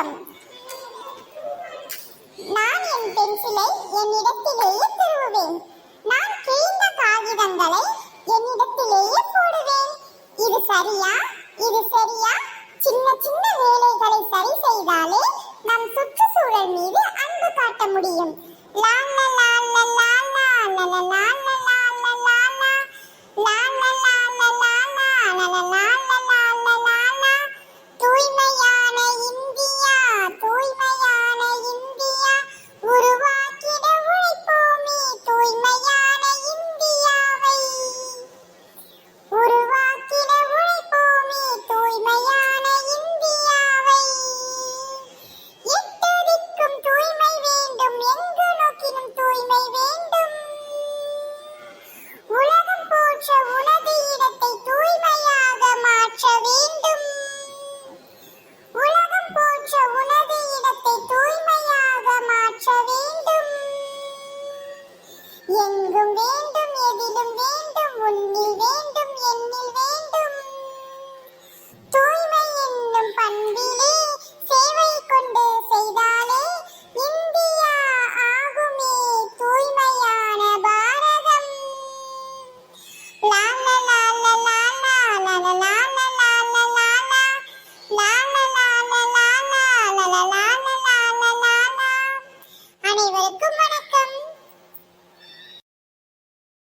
வணக்கம் நான் என் பென்சிலை என்னிடத்திலேயே திருவுவேன் நான் கிழிந்த காகிதங்களை என்னிடத்திலேயே போடுவேன் இது சரியா இது சரியா சின்ன சின்ன வேலைகளை சரி செய்தாலே நம் சுற்றுச்சூழல் மீது அன்பு காட்ட முடியும் la la la la la la la la la la la la la la எங்கும் வேண்டும் எதிலும் வேண்டும் உன்னில் வேண்டும்.